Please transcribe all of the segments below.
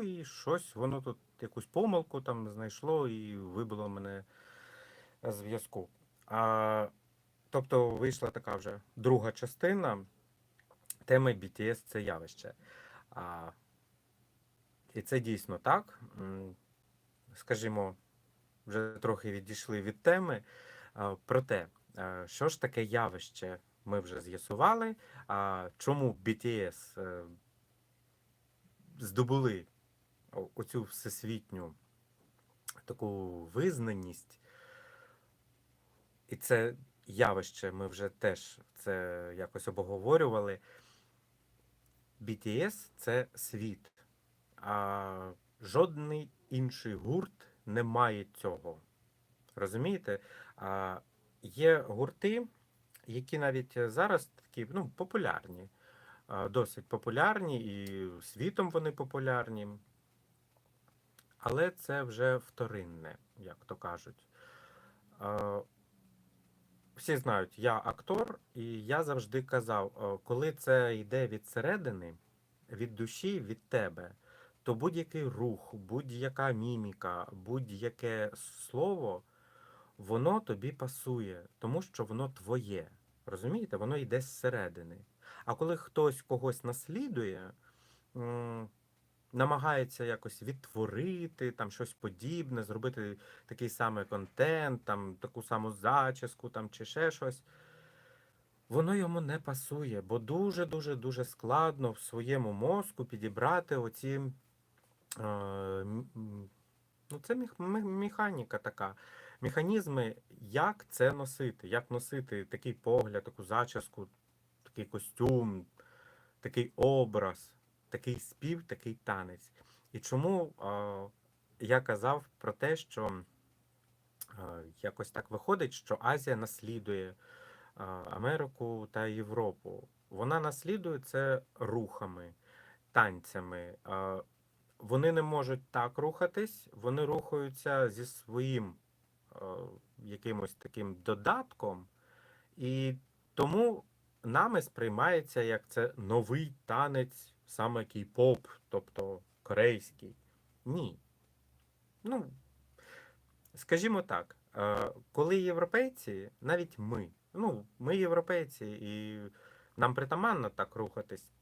Ну і щось воно тут якусь помилку там знайшло і вибило мене з зв'язку. А, тобто вийшла така вже друга частина теми BTS це явище. А, і це дійсно так. Скажімо, вже трохи відійшли від теми. А, Проте, а, що ж таке явище, ми вже з'ясували. А чому BTS е, здобули оцю всесвітню таку визнаність, і це явище ми вже теж це якось обговорювали. BTS це світ, а жодний інший гурт не має цього. Розумієте? А, є гурти, які навіть зараз такі ну, популярні, досить популярні, і світом вони популярні. Але це вже вторинне, як то кажуть. Всі знають, я актор, і я завжди казав, е, коли це йде від середини, від душі, від тебе, то будь-який рух, будь-яка міміка, будь-яке слово, воно тобі пасує, тому що воно твоє. Розумієте? Воно йде зсередини. А коли хтось когось наслідує, намагається якось відтворити там щось подібне, зробити такий самий контент, там таку саму зачіску там, чи ще щось. Воно йому не пасує, бо дуже дуже складно в своєму мозку підібрати оці. Е, ну, це механіка така. Механізми, як це носити, як носити такий погляд, таку зачіску, такий костюм, такий образ, такий спів, такий танець. І чому я казав про те, що якось так виходить, що Азія наслідує Америку та Європу. Вона наслідує це рухами, танцями. Вони не можуть так рухатись, вони рухаються зі своїм якимось таким додатком, і тому нами сприймається як це новий танець, саме кей-поп, тобто корейський. Ні. Ну, скажімо так, е, коли європейці, навіть ми, ну, ми європейці, і нам притаманно так рухатись.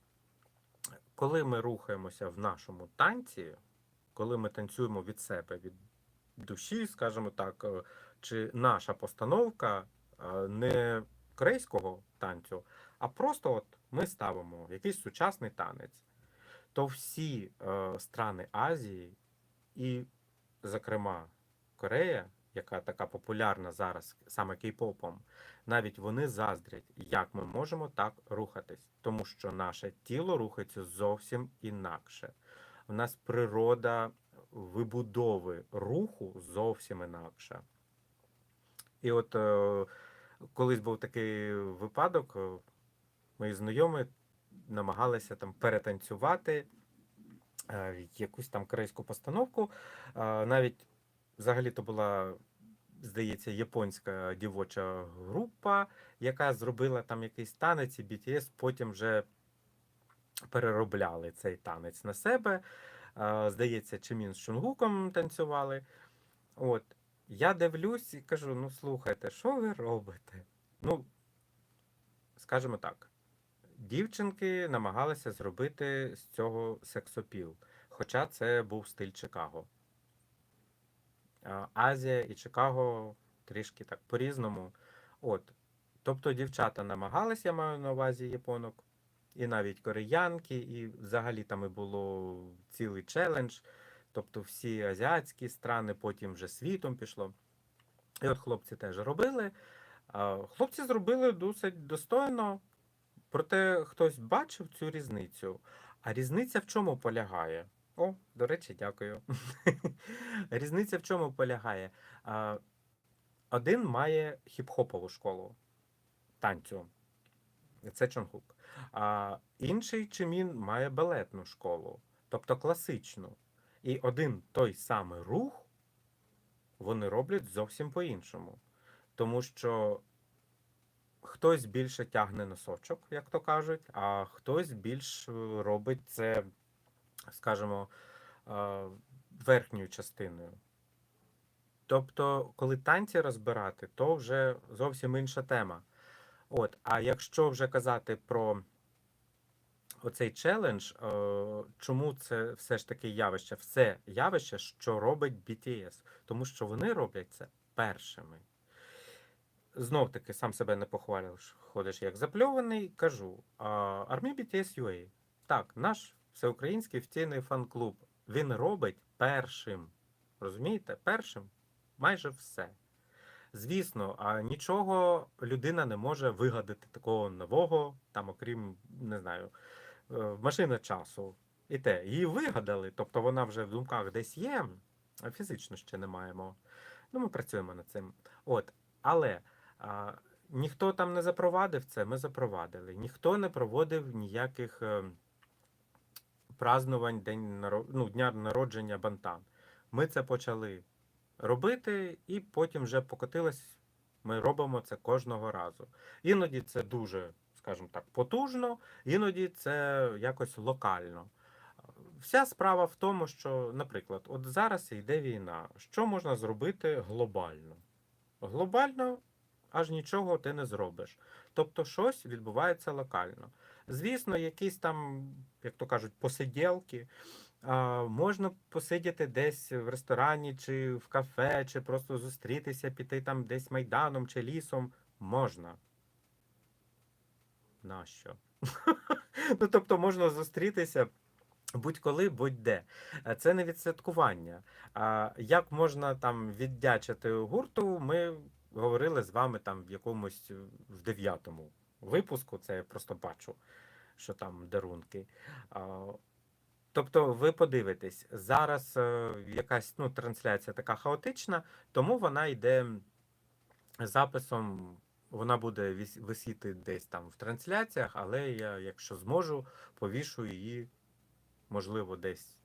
Коли ми рухаємося в нашому танці, коли ми танцюємо від себе, від душі, скажімо так, е, чи наша постановка е, не корейського танцю, а просто от ми ставимо якийсь сучасний танець, то всі е, страни Азії, і, зокрема, Корея, яка така популярна зараз саме кей-попом, навіть вони заздрять, як ми можемо так рухатись, тому що наше тіло рухається зовсім інакше. У нас природа вибудови руху зовсім інакша. І от е, колись був такий випадок, е, мої знайомі намагалися там перетанцювати е, якусь там корейську постановку. Е, Навіть взагалі то була, здається, японська дівоча група, яка зробила там якийсь танець, і BTS потім вже переробляли цей танець на себе. Здається, Чимін з Чунгуком танцювали. От. Я дивлюсь і кажу: ну слухайте, що ви робите? Ну, скажімо так, дівчинки намагалися зробити з цього сексопіл, хоча це був стиль Чикаго. Азія і Чикаго трішки так по-різному. От. Тобто дівчата намагались, я маю на увазі японок, і навіть кореянки, і взагалі там і було цілий челендж. Тобто всі азіатські страни, потім вже світом пішло. І от хлопці теж робили. Хлопці зробили досить достойно, проте хтось бачив цю різницю. А різниця в чому полягає? О, до речі, дякую. Різниця в чому полягає? Один має хіп-хопову школу танцю. Це Чонгук. А інший Чимін має балетну школу, тобто класичну. І один той самий рух вони роблять зовсім по-іншому. Тому що хтось більше тягне носочок, як то кажуть, а хтось більш е, робить це, скажімо, е, верхньою частиною. Тобто, коли танці розбирати, то вже зовсім інша тема. От, а якщо вже казати про оцей челендж, е, чому це все ж таки явище? Все явище, що робить BTS, тому що вони роблять це першими. Знов таки сам себе не похвалиш, ходиш як запльований, кажу. Армі BTS UA. Так, наш всеукраїнський офіційний фан-клуб. Він робить першим. Розумієте? Першим майже все. Звісно, а нічого людина не може вигадати такого нового, там, окрім, не знаю, машина часу. І те, її вигадали, тобто вона вже в думках десь є, а фізично ще не маємо. Ну, ми працюємо над цим. От, але а, ніхто там не запровадив це, ми запровадили. Ніхто не проводив ніяких е, празднувань день ну, дня народження Бантан. Ми це почали робити, і потім вже покотилось. Ми робимо це кожного разу. Іноді це дуже, скажімо так, потужно, іноді це якось локально. Вся справа в тому, що, наприклад, от зараз йде війна. Що можна зробити глобально? Глобально аж нічого ти не зробиш. Тобто щось відбувається локально. Звісно, якісь там, як то кажуть, посиділки. Можна посидіти десь в ресторані, чи в кафе, чи просто зустрітися, піти там десь майданом чи лісом. Можна. Нащо? ну, тобто можна зустрітися будь-коли, будь-де. Е, Це не відсвяткування. А як можна там віддячити гурту, ми говорили з вами там в якомусь е, в дев'ятому випуску. Це я просто бачу, що там дарунки. А, Тобто, ви подивитесь, зараз е, якась ну, трансляція така хаотична, тому вона йде записом, вона буде висіти десь там в трансляціях, але я, якщо зможу, повішу її, можливо, десь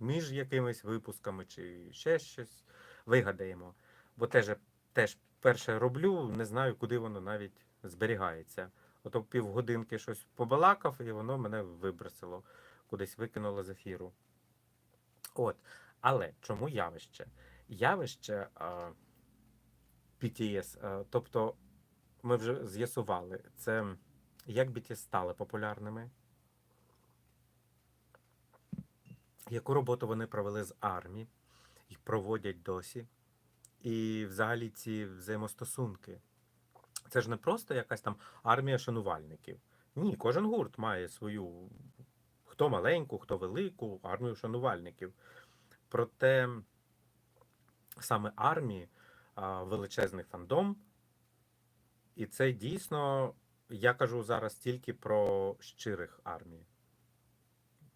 між якимись випусками чи ще щось вигадаємо. Бо теж, теж перше роблю, не знаю, куди воно навіть зберігається. Ото півгодинки щось побалакав, і воно мене вибросило, кудись викинуло з ефіру. От. Але чому явище? Явище а, BTS, тобто ми вже з'ясували, це як BTS стали популярними, яку роботу вони провели з армії, і проводять досі. І взагалі ці взаємостосунки. Це ж не просто якась там армія шанувальників. Ні, кожен гурт має свою, хто маленьку, хто велику армію шанувальників. Проте саме армії величезний фандом, і це дійсно, я кажу зараз тільки про щирих армій.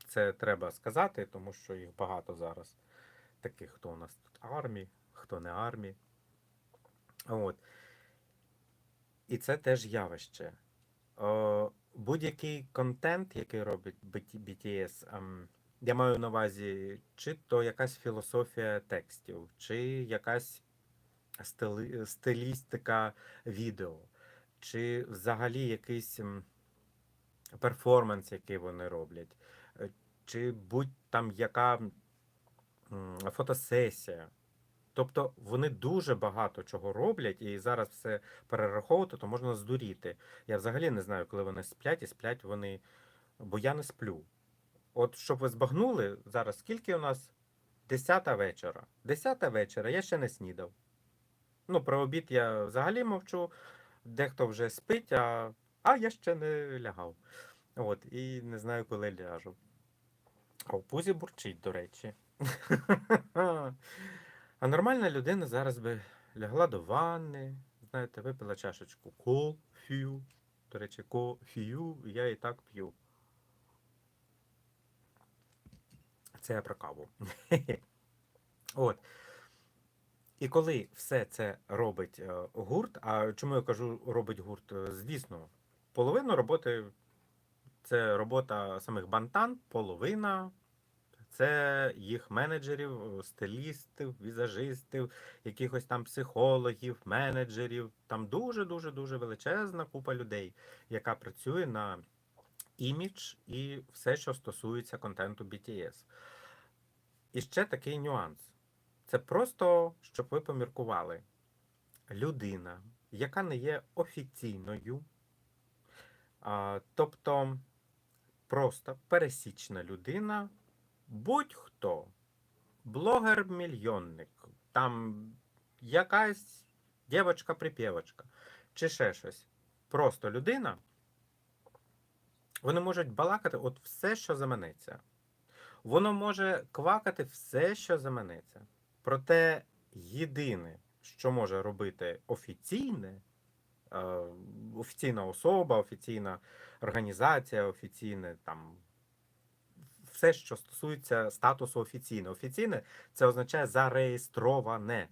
Це треба сказати, тому що їх багато зараз. Таких, хто у нас тут армії, хто не армії. От. І це теж явище. Будь-який контент, який робить BT BTS, ем, я маю на увазі, чи то якась філософія текстів, чи якась стили, стилістика відео, чи взагалі якийсь перформанс, який вони роблять, е, чи будь там яка фотосесія. Тобто вони дуже багато чого роблять, і зараз все перераховувати, то можна здуріти. Я взагалі не знаю, коли вони сплять, і сплять вони, бо я не сплю. От щоб ви збагнули, зараз скільки у нас? Десята вечора. Десята вечора, я ще не снідав. Ну, про обід я взагалі мовчу, дехто вже спить, а, а я ще не лягав. От, і не знаю, коли ляжу. А в пузі бурчить, до речі. А нормальна людина зараз би лягла до ванни, знаєте, випила чашечку кофію. До речі, кофію я і так п'ю. Це я про каву. От. І коли все це робить е, гурт, а чому я кажу робить гурт? Е, Звісно, половину роботи це робота самих бантан, половина це їх менеджерів, стилістів, візажистів, якихось там психологів, менеджерів. Там дуже дуже дуже величезна купа людей, яка працює на імідж і все, що стосується контенту BTS. І ще такий нюанс. Це просто, щоб ви поміркували. Людина, яка не є офіційною, а, тобто просто пересічна людина, будь-хто, блогер-мільйонник, там якась дівчинка-припєвочка, чи ще щось. Просто людина, вони можуть балакати от все, що заманеться. Воно може квакати все, що заманеться. Проте єдине, що може робити офіційне, е, офіційна особа, офіційна організація, офіційне там. Все, що стосується статусу офіційне. Офіційне це означає зареєстроване.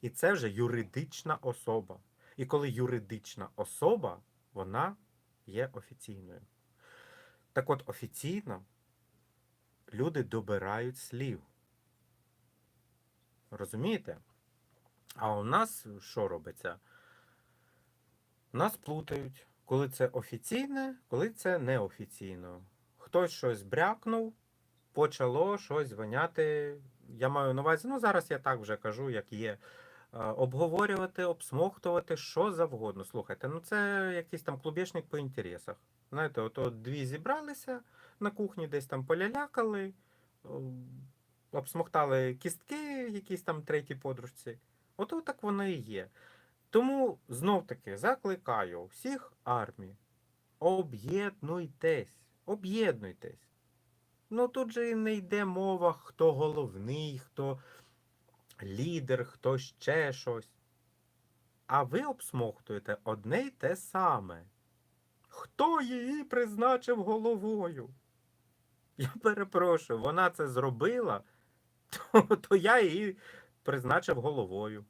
І це вже юридична особа. І коли юридична особа, вона є офіційною. Так от офіційно люди добирають слів. Розумієте? А у нас що робиться? Нас плутають, коли це офіційне, коли це неофіційно. Хтось щось брякнув, почало щось воняти. Я маю на увазі, ну зараз я так вже кажу, як є. Е, Обговорювати, обсмоктувати, що завгодно. Слухайте, ну це якийсь там клубешник по інтересах. Знаєте, от, дві зібралися на кухні, десь там полялякали, обсмоктали кістки, якісь там третій подружці. Ото так воно і є. Тому знов таки закликаю всіх армій, об'єднуйтесь, об'єднуйтесь. Ну тут же і не йде мова, хто головний, хто лідер, хто ще щось. А ви обсмоктуєте одне й те саме. Хто її призначив головою? Я перепрошую, вона це зробила, то, то я її призначив головою.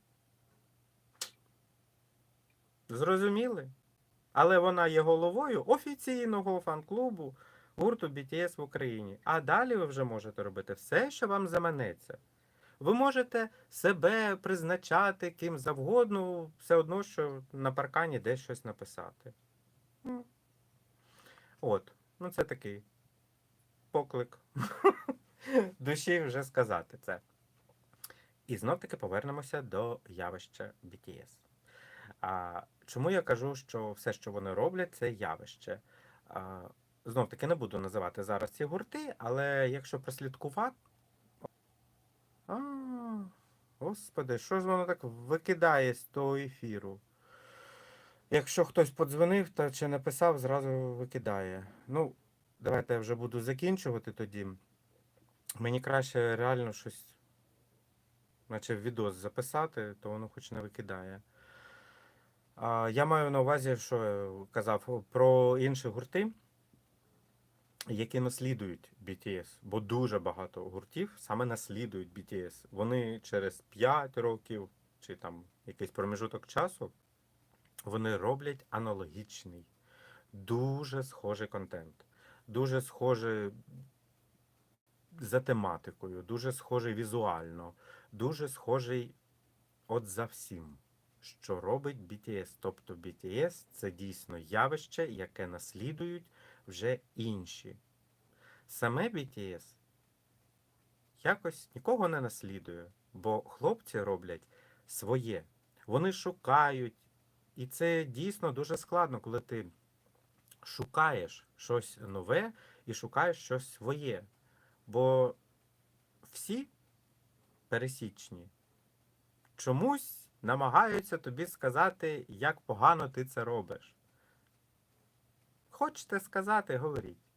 Зрозуміли? Але вона є головою офіційного фан-клубу гурту BTS в Україні. А далі ви вже можете робити все, що вам заманеться. Ви можете себе призначати ким завгодно, все одно, що на паркані десь щось написати. Ну, От, ну це такий поклик душі вже сказати це. І знов таки повернемося до явища BTS. А, чому я кажу, що все, що вони роблять, це явище? А, знов таки не буду називати зараз ці гурти, але якщо прослідкувати. А, господи, що ж воно так викидає з того ефіру? Якщо хтось подзвонив та чи написав, зразу викидає. Ну, давайте я вже буду закінчувати тоді. Мені краще реально щось, наче відос записати, то воно хоч не викидає. А, я маю на увазі, що я казав про інші гурти, які наслідують BTS. Бо дуже багато гуртів саме наслідують BTS. Вони через 5 років чи там якийсь проміжуток часу вони роблять аналогічний, дуже схожий контент, дуже схожий за тематикою, дуже схожий візуально, дуже схожий от за всім, що робить BTS. Тобто BTS це дійсно явище, яке наслідують вже інші. Саме BTS якось нікого не наслідує, бо хлопці роблять своє. Вони шукають. І це дійсно дуже складно, коли ти шукаєш щось нове і шукаєш щось своє. Бо всі пересічні чомусь намагаються тобі сказати, як погано ти це робиш. Хочете сказати, говоріть.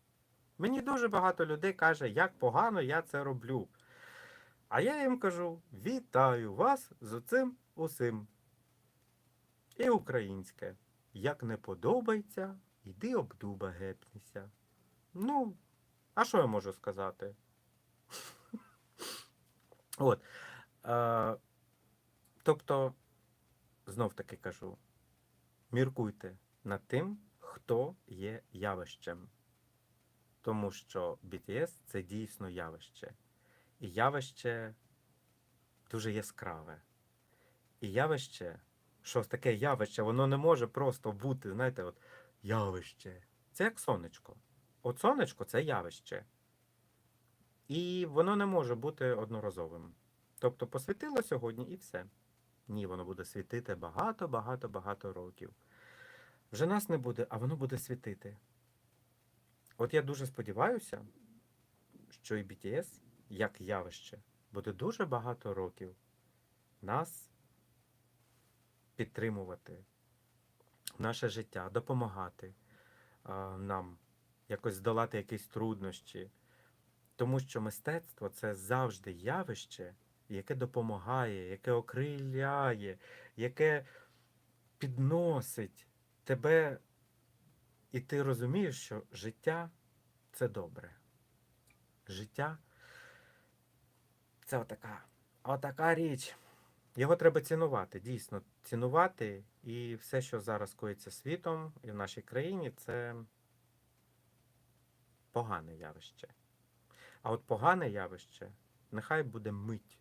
Мені дуже багато людей каже, як погано я це роблю. А я їм кажу: вітаю вас з оцим усім. І українське. Як не подобається, йди об дуба гепнися. Ну, а що я можу сказати? От. Е, тобто, знов таки кажу: міркуйте над тим, хто є явищем. Тому що BTS це дійсно явище. І явище дуже яскраве. І явище, що таке явище, воно не може просто бути, знаєте, от явище. Це як сонечко. От сонечко це явище. І воно не може бути одноразовим. Тобто посвітило сьогодні і все. Ні, воно буде світити багато, багато, багато років. Вже нас не буде, а воно буде світити. От я дуже сподіваюся, що і BTS, як явище, буде дуже багато років нас підтримувати, наше життя, допомагати нам якось здолати якісь труднощі. Тому що мистецтво це завжди явище, яке допомагає, яке окриляє, яке підносить тебе, і ти розумієш, що життя це добре. Життя це отака, отака річ. Його треба цінувати, дійсно, цінувати. І все, що зараз коїться світом і в нашій країні, це погане явище. А от погане явище нехай буде мить,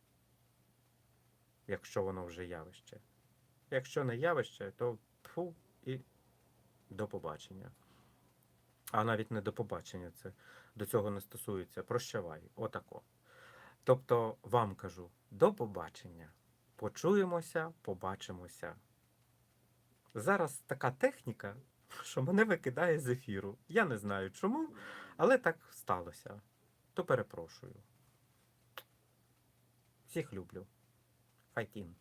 якщо воно вже явище. Якщо не явище, то фу і до побачення. А навіть не до побачення, це до цього не стосується. Прощавай, отако. Тобто вам кажу до побачення. Почуємося, побачимося. Зараз така техніка, що мене викидає з ефіру. Я не знаю чому, але так сталося. То перепрошую. Всіх люблю. Файтін.